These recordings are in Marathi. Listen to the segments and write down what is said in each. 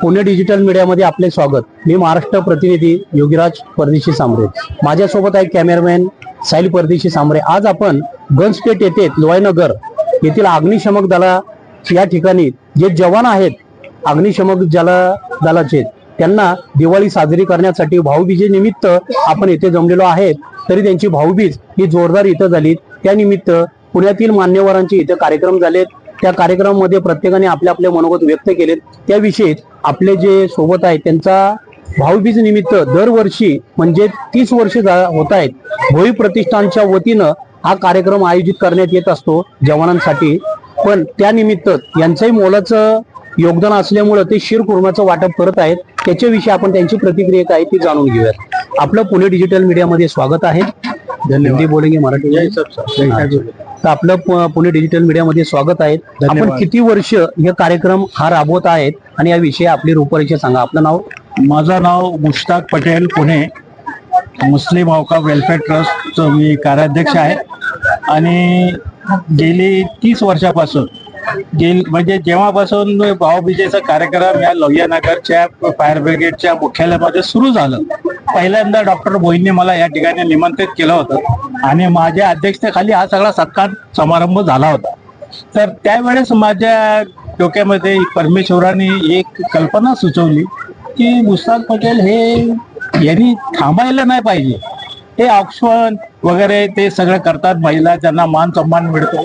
पुणे डिजिटल मीडियामध्ये आपले स्वागत. मी महाराष्ट्र प्रतिनिधी योगीराज परदेशी सांबरे माझ्यासोबत आहे कॅमेरामॅन साहिल परदेशी सांबरे आज आपण गनस्टेट येथे लोहायनगर येथील अग्निशमक दला या ठिकाणी जे जवान आहेत अग्निशमक जला दलाचे त्यांना दिवाळी साजरी करण्यासाठी भाऊबीजे निमित्त आपण येथे जमलेलो आहेत. तरी त्यांची भाऊबीज ही जोरदार इथं झाली त्यानिमित्त पुण्यातील मान्यवरांचे इथे कार्यक्रम झालेत. त्या कार्यक्रमामध्ये प्रत्येकाने आपले आपले मनोगत व्यक्त केलेत. त्याविषयी आपले जे सोबत आहेत त्यांचा भाऊबीज निमित्त दरवर्षी म्हणजे तीस वर्ष होत आहेत. भोई प्रतिष्ठानच्या वतीनं हा कार्यक्रम आयोजित करण्यात येत असतो जवानांसाठी. पण त्यानिमित्त यांचंही मोलाचं योगदान असल्यामुळं ते शिरकुर्माचं वाटप करत आहेत. त्याच्याविषयी आपण त्यांची प्रतिक्रिया काय ती जाणून घेऊयात. आपलं पुणे डिजिटल मीडियामध्ये स्वागत आहे. हिंदी बोलेंगे मराठी तर आपलं पुणे डिजिटल मीडियामध्ये स्वागत आहे. आपण. किती वर्ष हे कार्यक्रम हा राबवत आहेत? आणि याविषयी आपली रूपरेषा सांगा. आपलं नाव? माझं नाव मुश्ताक पटेल पुणे मुस्लिम अवका वेलफेअर ट्रस्टचं मी कार्याध्यक्ष आहे. आणि गेली तीस वर्षापासून गेल म्हणजे जेव्हापासून भाऊबीजेचा कार्यक्रम या लोहियानगरच्या फायर ब्रिगेडच्या मुख्यालयामध्ये सुरू झालं पहिल्यांदा डॉक्टर मोहितने मला या ठिकाणी निमंत्रित केलं होतं. आणि माझ्या अध्यक्षतेखाली हा सगळा सत्कार समारंभ झाला होता. तर त्यावेळेस माझ्या डोक्यामध्ये परमेश्वराने एक कल्पना सुचवली की मुस्ताक पटेल हे यांनी थांबायला नाही पाहिजे. हे ऑक्सफर्ड वगैरे ते सगळं करतात महिला त्यांना मान सन्मान मिळतो.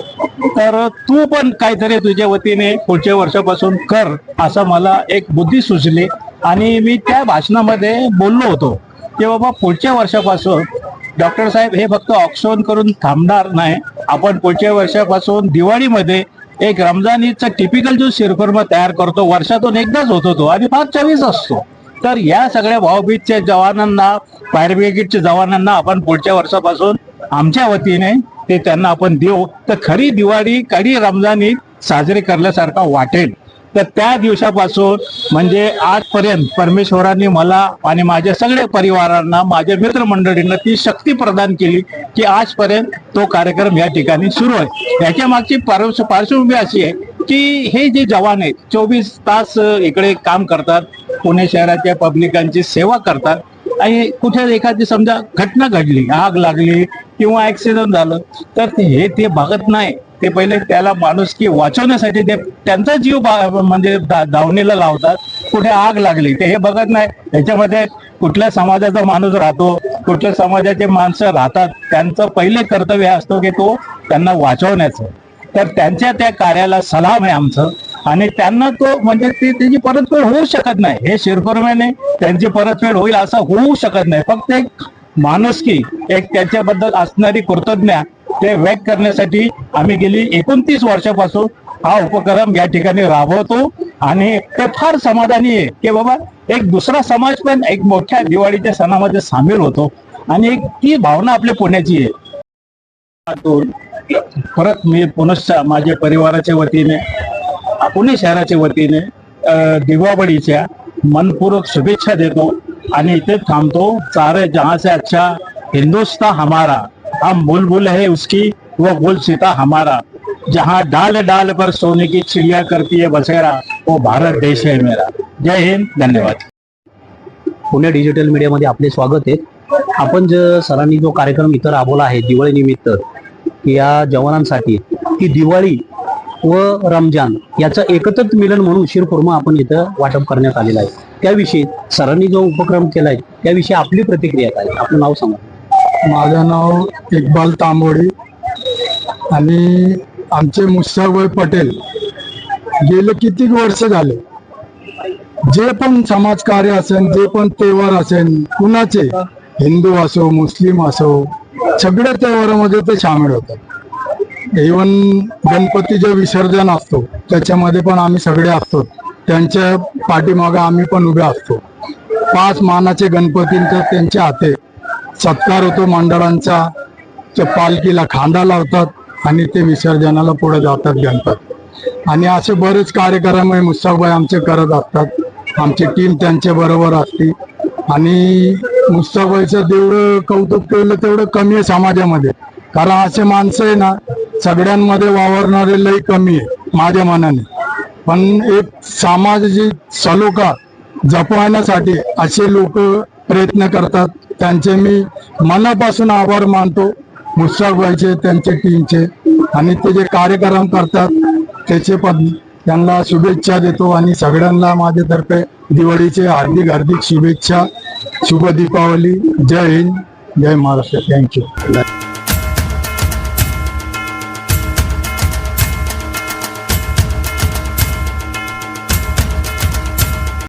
तर तू पण काहीतरी तुझ्या वतीने पुढच्या वर्षापासून कर असं मला एक बुद्धी सुचली. आणि मी त्या भाषणामध्ये बोललो होतो की बाबा पुढच्या वर्षापासून डॉक्टर साहेब हे फक्त ऑक्सिजन करून थांबणार नाही. आपण पुढच्या वर्षापासून दिवाळीमध्ये एक रमजान ईदचा टिपिकल जो शिरखुर्मा तयार करतो वर्षातून एकदाच होतो तो आणि फार चवीस असतो. तर या सगळ्या भाऊबीजच्या जवानांना फायर ब्रिगेडच्या जवानांना आपण पुढच्या वर्षापासून आमच्या वतीने ते त्यांना आपण देऊ. तर खरी दिवाळी खरी रमजान ईद साजरी करण्यासारखा वाटेल. तर त्या दिवसापासून म्हणजे आजपर्यंत परमेश्वरांनी मला आणि माझ्या सगळ्या परिवारांना माझ्या मित्रमंडळींना ती शक्ती प्रदान केली की आजपर्यंत तो कार्यक्रम या ठिकाणी सुरू आहे. याच्या मागची पार्श्व पार्श्वभूमी अशी आहे की हे जे जवान आहेत चोवीस तास इकडे काम करतात पुणे शहराच्या पब्लिकांची सेवा करतात आणि कुठे एखादी समजा घटना घडली आग लागली किंवा ऍक्सिडेंट झालं तर हे ते बघत नाही. ते पहिले त्याला माणूस की वाचवण्यासाठी ते त्यांचा जीव म्हणजे धावणीला लावतात. कुठे आग लागली ते हे बघत नाही. त्याच्यामध्ये कुठल्या समाजाचा माणूस राहतो कुठल्या समाजाचे माणसं राहतात त्यांचं पहिले कर्तव्य असतो की तो त्यांना वाचवण्याचं. तर त्यांच्या त्या कार्याला सलाम आहे आमचं. आणि त्यांना तो म्हणजे ती त्याची परतफेड होऊ शकत नाही. हे शिरखुर्म्याने त्यांची परतफेड होईल असं होऊ शकत नाही. फक्त एक माणुसकी एक त्याच्याबद्दल असणारी कृतज्ञ ते व्यक्त करण्यासाठी आम्ही गेली एकोणतीस वर्षापासून हा उपक्रम या ठिकाणी राबवतो. आणि ते फार समाधानी आहे की बाबा एक दुसरा समाज पण एक मोठ्या दिवाळीच्या सणामध्ये सामील होतो. आणि एक ती भावना आपल्या पुण्याची आहे. परत मी पुनश्च माझ्या परिवाराच्या वतीने पुणे शहराच्या वतीने अ, दिवाळीच्या मनपूर्वक शुभेच्छा देतो. आणि इथे थांबतो. सारे जहां से अच्छा हिंदुस्तान हमारा. हम बुलबुल है उसकी वो गुल सीता हमारा। जहाँ डाल डाल पर सोने की चिड़िया करती है बसेरा वो भारत देश है मेरा। जय हिंद धन्यवाद। पुणे डिजिटल मीडियामध्ये आपले स्वागत आहे. आपण जे सरांनी जो कार्यक्रम इथं राबवला आहे दिवाळी निमित्त या जवानांसाठी की दिवाळी व रमजान याचं एकत्रित मिलन म्हणून शिरकुर्मा आपण इथं वाटप करण्यात आलेलं आहे. त्याविषयी सरांनी जो उपक्रम केलाय त्याविषयी आपली प्रतिक्रिया काय आपलं नाव सांगा. माझं नाव इक्बाल तांबोडी आणि आमचे मुश्ताकभाई पटेल. गेले कितीक वर्ष झाले? जे पण समाजकार्य असेल जे पण त्योहार असेल कुणाचे? हिंदू असो मुस्लिम असो सगळ्या तेव्हारामध्ये ते सामील होतात. इवन गणपतीचे विसर्जन असतो त्याच्यामध्ये पण आम्ही सगळे असतो. त्यांच्या पाठीमागं आम्ही पण उभे असतो. पाच मानाचे गणपतींचा त्यांच्या हाते सत्कार होतो. मंडळांचा त्या पालखीला खांदा लावतात आणि ते विसर्जनाला पुढे जातात गणपत. आणि असे बरेच कार्यक्रम आहे मुस्ताकबाई आमचे करत असतात. आमची टीम त्यांच्या बरोबर असते. आणि मुस्ताकबाईचं जेवढं कौतुक केलं तेवढं कमी आहे समाजामध्ये. कारण असे माणसं आहे ना सगळ्यांमध्ये वावरणारे लई कमी आहे माझ्या मनाने. पण एक सामाजिक सलोखा जपवण्यासाठी असे लोक प्रयत्न करतात. त्यांचे मी मनापासून आभार मानतो. मुस्ताकबाईचे त्यांचे टीमचे आणि ते जे कार्यक्रम करतात त्याचे पण त्यांना शुभेच्छा देतो. आणि सगळ्यांना माझ्यातर्फे दिवाळीचे हार्दिक हार्दिक शुभेच्छा. शुभ दीपावली. जय हिंद. जय महाराष्ट्र. Thank you